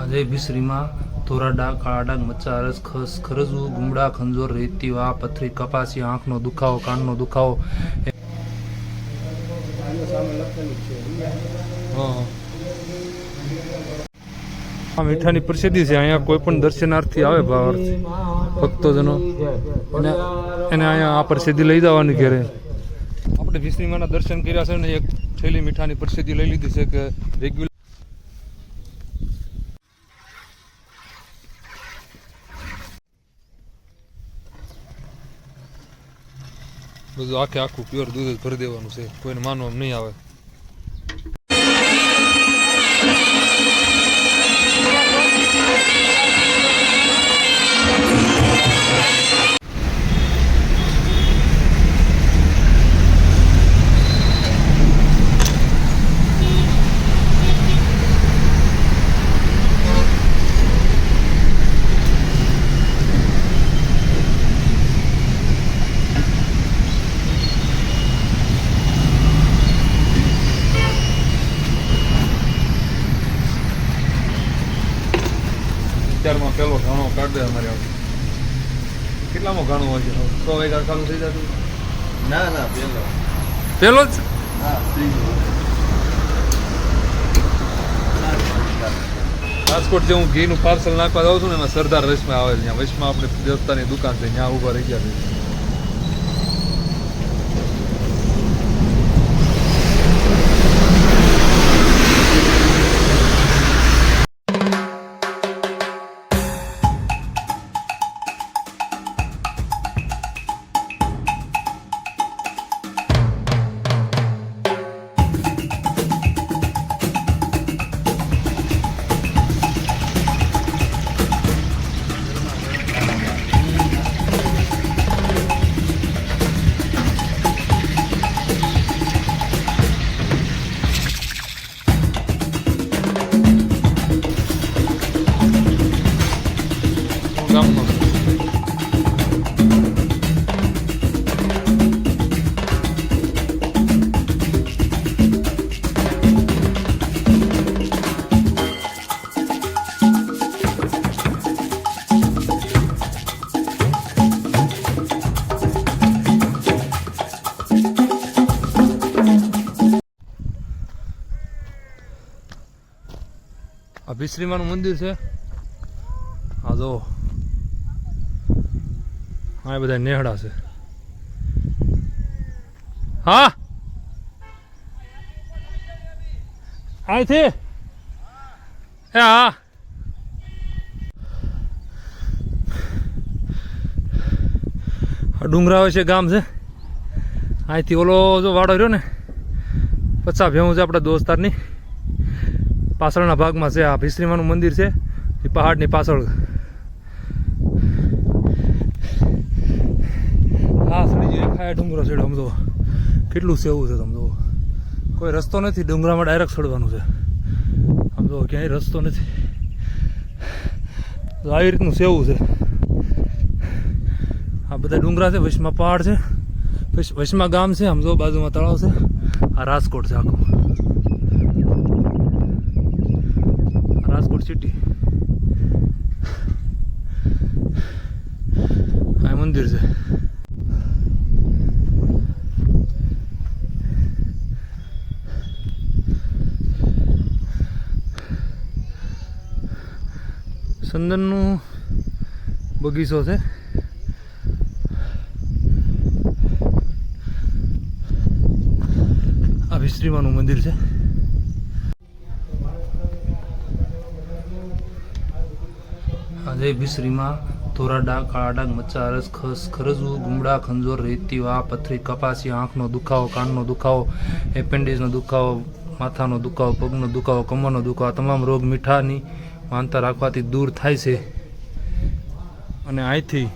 આજે ભીસરીમાં ધોરા ડાઘ કાળા ડાઘ મચ્છા અરસ ખસ ખરજવું ગુમડા, ખંજોર, રેતી વા પથરી, કપાસી, આંખનો દુખાવો, કાનનો દુખાવો. આ મીઠાની પ્રસિદ્ધિ છે. અહીંયા કોઈ પણ દર્શનાર્થી આવે ભાવાર્થી. ભક્તોજનો. એને એને અહીંયા આ પ્રસિદ્ધિ લઈ જવાની ઘેરે. આપણે વિષ્ણુમાના દર્શન કર્યા છે ને એક થેલી મીઠાની પ્રસિદ્ધિ લઈ લીધી છે કે રેગ્યુલર બધું આખે આખું પ્યોર દૂધ જ ભરી દેવાનું છે. કોઈને માનવામાં નહીં આવે. કાઢ દે અમારે આવું. કેટલામાં ઘણું હોય છે? સો વાગ્યા ચાલુ થઈ જતું? ના ના પેલો પેલો જ? હા રાજકોટ જે હું ઘીનું પાર્સલ નાખવા જાઉં છું ને એમાં સરદાર રસમાં આવે છે ત્યાં. વચમાં આપણે દેવતાની દુકાન છે ત્યાં ઊભા રહી ગયા છે આ મંદિર છે. આ જો હા બધા નેહડા છે. હા? અહીંથી? એ હા. ડુંગરા છે, ગામ છે. અહીંથી ઓલો જો વાડો રહ્યો ને, પચાસ ભેવું છે આપણા દોસ્તારની. પાછળના ભાગમાં છે આ ભીસરીમાનું મંદિર છે, એ પહાડની પાછળ. હા સડી ખાયા ડુંગરો છે તો. કેટલું સેવું છે સમજો કોઈ રસ્તો નથી, ડુંગરામાં ડાયરેક્ટ ચડવાનું છે. આમ જુઓ ક્યાંય રસ્તો નથી. આવી રીતનું સેવું છે. આ બધા ડુંગરા છે વચમાં પહાડ છે. વચમાં ગામ છે, આમ જો બાજુમાં તળાવ છે. આ રાજકોટ છે આખું આ રાજકોટ સિટી આ મંદિર છે. સંદનનું બગીચો છે. આ વિશ્રીમાનું મંદિર છે. આજે ભીસરીમાં ધોરા ડાગ, કાળા ડાગ મચ્છા અરસ, ખસ ખરજવું ગુમડા, ખંજોર, રેતી વા પથરી, કપાસી, આંખનો દુખાવો, કાનનો દુખાવો, એપેન્ડિક્સનો દુખાવો, માથાનો દુખાવો, પગનો દુખાવો, કમરનો દુખાવો તમામ રોગ મીઠાની માનતા રાખવાથી દૂર થાય છે. અને અહીંથી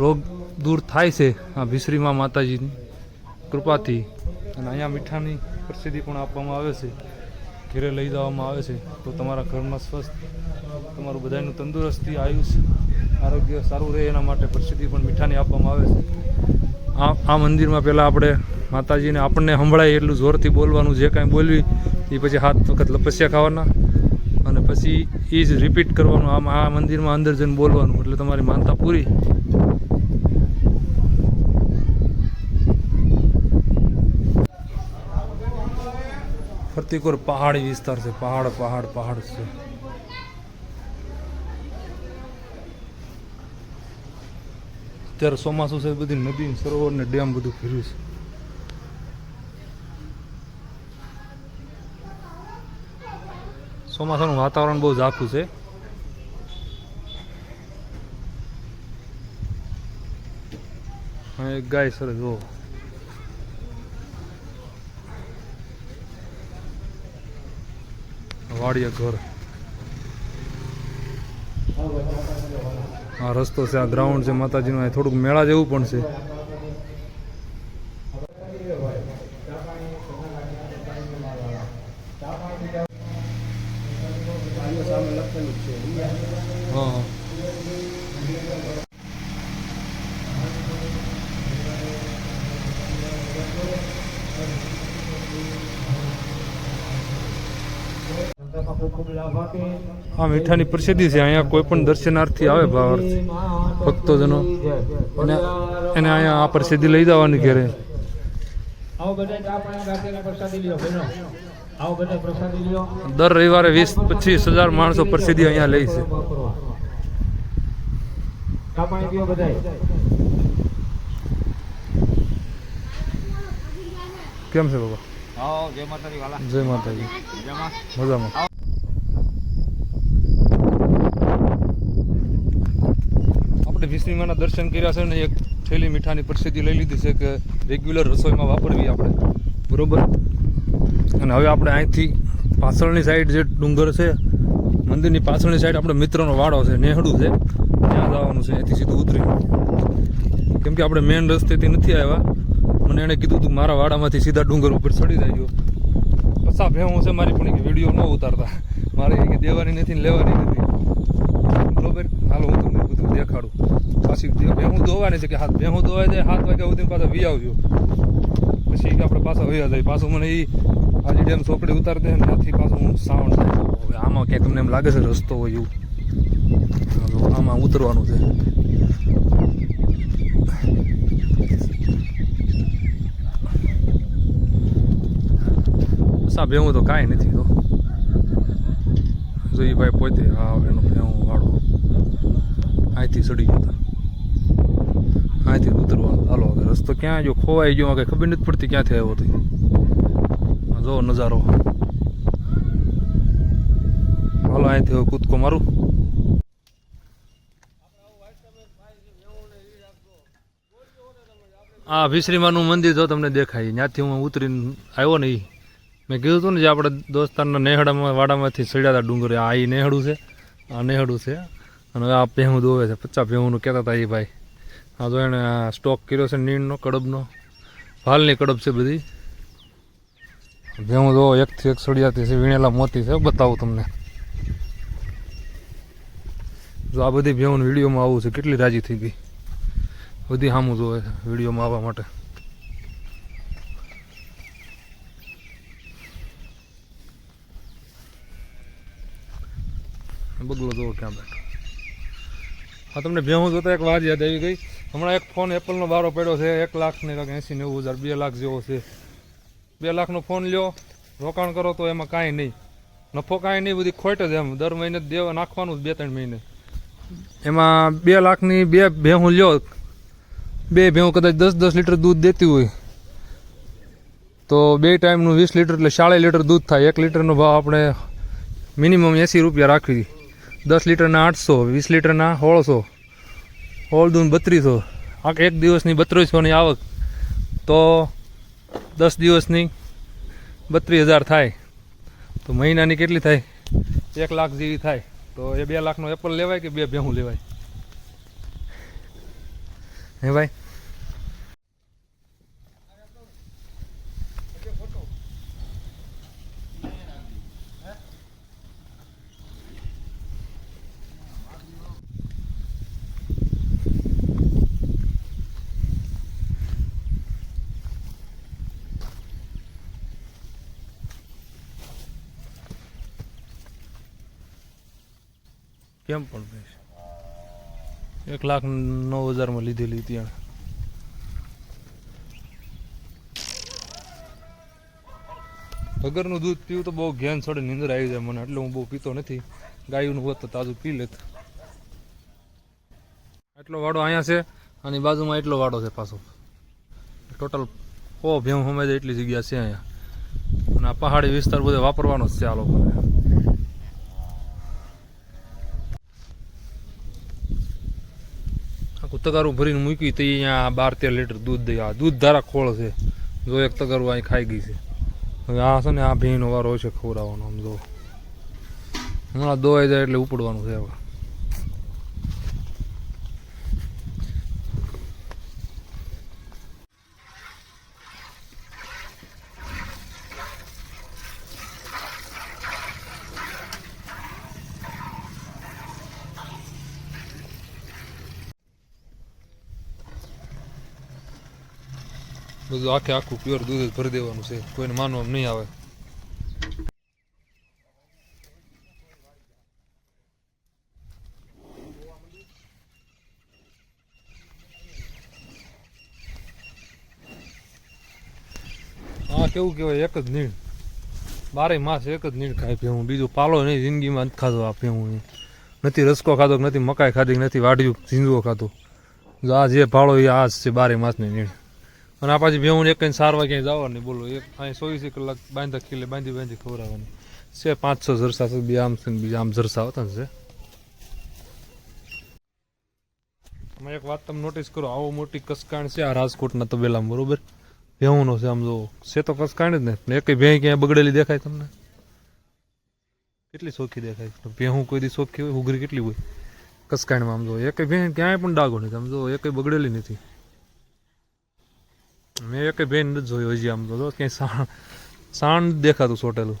રોગ દૂર થાય છે આ ભીસરીમાં માતાજીની કૃપાથી. અને અહીંયા મીઠાની પ્રસિદ્ધિ પણ આપવામાં આવે છે. ઘરે લઈ જવામાં આવે છે, તો તમારા ઘરમાં સ્વસ્થ, તમારું બધાનું તંદુરસ્તી, આયુષ, આરોગ્ય સારું રહે એના માટે પ્રસિદ્ધિ પણ મીઠાની આપવામાં આવે છે. આ આ મંદિરમાં પહેલાં આપણે માતાજીને આપણને સંભળાય એટલું જોરથી બોલવાનું, જે કાંઈ બોલવી, એ પછી હાથ વખત લપસ્યા ખાવાના, અને પછી એ જ રિપીટ કરવાનું, આમ આ મંદિરમાં અંદર જઈને બોલવાનું, એટલે તમારી માનતા પૂરી. ફરતી કોર પહાડી વિસ્તાર છે. પહાડ પહાડ પહાડ છે. અત્યારે ચોમાસું છે બધી નદી સરોવર ને ડેમ બધું ફેર્યું છે. ચોમાસાનું વાતાવરણ બહુ ઝાખું છે. ગાય સર જો વાડિયા ઘર. આ રસ્તો છે, આ ગ્રાઉન્ડ છે, માતાજીનું, અહીં થોડુંક મેળા જેવું પણ છે હા આ મીઠાની પ્રસિદ્ધિ છે. અહીંયા કોઈ પણ દર્શનાર્થી આવે ભાવાર્થી. ભક્તોજનો. અને એને અહીંયા આ પ્રસિદ્ધિ લઈ જવાની ઘેરે. આવો બધા ચા પાણી ગાંઠીને પ્રસાદી લ્યો બહેનો. આવો બધા પ્રસાદી લ્યો. દર રવિવારે વીસ પચીસ હજાર માણસો પ્રસિદ્ધિ અહીંયા લે છે. કેમ છે બાબા? જય માતાજી જય માતાજી. મજામાં. આપણે વિષ્ણુમાના દર્શન કર્યા છે ને એક થેલી મીઠાની પ્રસિદ્ધિ લઈ લીધી છે કે રેગ્યુલર રસોઈમાં વાપરવી આપણે. બરાબર? અને હવે આપણે અહીંથી પાછળની સાઈડ જે ડુંગર છે, મંદિરની પાછળની સાઈડ આપણે મિત્રનો વાડો છે, નેહડું છે. ત્યાં જવાનું છે, અહીંથી સીધું ઉતરી કેમ કે આપણે મેઇન રસ્તેથી નથી આવ્યા. મને એણે કીધું તું, મારા વાડામાંથી સીધા ડુંગર ઉપર ચડી જાય પસા ભેવું છે મારી, પણ વીડિયો ન ઉતારતા. મારે દેવાની નથી ને લેવાની નથી. બરોબર? હાલો, હું દેખાડું. પાછી ભેહું ધોવાની છે કે હાથ ભેહું ધોવાય જાય હાથ વાગ્યા સુધી પાછા વી આવજો. પછી આપણે પાછા વયા જાય. પાછું મને એ આજે ડેમ ચોકડી ઉતારી દે ને ત્યાંથી પાછું હું સાવણ હવે આમાં ક્યાંય તમને એમ લાગે છે રસ્તો હોય એવું. આમાં ઉતરવાનું છે. સા ભેવું તો કાંઈ નથી તો. જોઈએ ભાઈ પોતે હા એનો અહીંથી સડી હતા. અહીંથી ઉતરવાનું. હાલો, હવે રસ્તો ક્યાં જો ખોવાઈ ગયો, કંઈ ખબર નથી પડતી ક્યાંથી આવ્યો હતી જો નજારો. હાલો, અહીંથી હવે કૂદકો મારું. આ ભીસરીમાનું મંદિર જો તમને દેખાય, ત્યાંથી હું ઉતરીને આવ્યો ને એ મેં કીધું હતું ને જે આપણે દોસ્તારના નેહડામાં, વાડામાંથી સડ્યા હતા ડુંગરે, આ એ નેહડું છે. આ નેહડું છે. અને આ ભેહું દોવે છે. પચાસ ભેહુંનું કહેતા હતા એ ભાઈ. આ તો એણે સ્ટોક કર્યો છે નીણનો, કડબનો. ભાલની કડબ છે બધી. ભેહું દો એકથી એક સળિયાથી છે, વીણેલા મોતી છે બતાવું તમને. જો આ બધી ભેહું વિડીયોમાં આવું છે, કેટલી રાજી થઈ ગઈ. બધી સામું જોવે છે, વિડીયોમાં આવવા માટે. બગલો જોવો ક્યાં બેઠો. હા તમને ભેહું જોતા એક વાત યાદ આવી ગઈ. હમણાં એક ફોન એપલનો બારો પડ્યો છે, એક લાખ ને કાંઈક એંસી નેવું હજાર, બે લાખ જેવો છે. બે લાખનો ફોન લ્યો, રોકાણ કરો તો એમાં કાંઈ નહીં. નફો કાંઈ નહીં, બધી ખોટ જ એમ. દર મહિને દેવા નાખવાનું જ બે ત્રણ મહિને. એમાં બે લાખની બે ભેહું લ્યો. બે ભેહું કદાચ દસ દસ લીટર દૂધ દેતી હોય. તો બે ટાઈમનું વીસ લીટર એટલે સાડા લીટર દૂધ થાય. એક લીટરનો ભાવ આપણે મિનિમમ એંસી રૂપિયા રાખવી. દસ લીટરના આઠસો, વીસ લીટરના સોળસો હોળ દૂન બત્રીસો. આ એક દિવસની બત્રીસોની આવક. તો દસ દિવસની બત્રીસ હજાર થાય. તો મહિનાની કેટલી થાય? એક લાખ જેવી થાય. તો એ બે લાખનો એપલ લેવાય કે બે ભેહું લેવાય? હે ભાઈ? કેમ પણ ભાઈ એક લાખ નવ હજારમાં લીધેલી ત્યાં વગરનું દૂધ પીવું તો બહુ ઘેન છોડે, નીંદર આવી જાય મને. એટલે હું બહુ પીતો નથી. ગાયનું હોત તો તાજું પી લેત. એટલો વાડો અહીંયા છે અને બાજુમાં એટલો વાડો છે પાછો. ટોટલ ઓ ભેમ હમે એટલી જગ્યા છે અહીંયા. અને આ પહાડી વિસ્તાર બધે વાપરવાનો જ છે આ લોકોને. આખું તગારું ભરીને મૂકી તો અહીંયા બાર તેર લીટર દૂધ દઈ આ દૂધ ધારા ખોળ છે. જો એક તગારું અહીં ખાઈ ગઈ છે. હવે આ છે ને આ ભીનો વારો હોય છે ખવડાવવાનો, આમ જો. હમણાં દોવાઈ જાય એટલે ઉપડવાનું છે હવે. બધું આખે આખું પ્યોર દૂધ જ ભરી દેવાનું છે. કોઈને માનવામાં નહીં આવે. હા કેવું કહેવાય? એક જ નીણ. બારે માસ એક જ નીણ ખાઈ પીવું બીજું પાલો નહીં, જિંદગીમાં જ ખાધો આ પીવું નથી રસકો ખાધો, નથી મકાઈ ખાધી, નથી વાઢ્યું ખાધો. જો આ જે ભાળો એ આ જ છે બારે માસની નીણ. અને આ પાછી ભેવું એક સારવા ક્યાંય જવાની બોલો, એક અહીં ચોવીસી કલાક બાંધા ખીલે, બાંધી બાંધી ખવડાવવાની. છે પાંચ છ જરસા છે, બે આમ છે બીજા આમ જરસા હોતા છે. અમે એક વાત તમે નોટિસ કરો, આવો મોટી કસકાણ છે આ રાજકોટના તબેલામાં, બરોબર? ભેહુંનો છે આમ જો, છે તો કસકાણ જ ને, પણ એકેય ભેં ક્યાંય બગડેલી દેખાય તમને? કેટલી સોખી દેખાય ભેહું કોઈ દી સોખી હોય, ઉઘરી કેટલી હોય? કસકાણમાં આમ જો એક ભેં ક્યાંય પણ ડાઘો નથી, આમ જો એક બગડેલી નથી. મેં એક બેન નથી જોયો હજી આમ તો ક્યાંય સાણ સાણ દેખાતું સોટેલું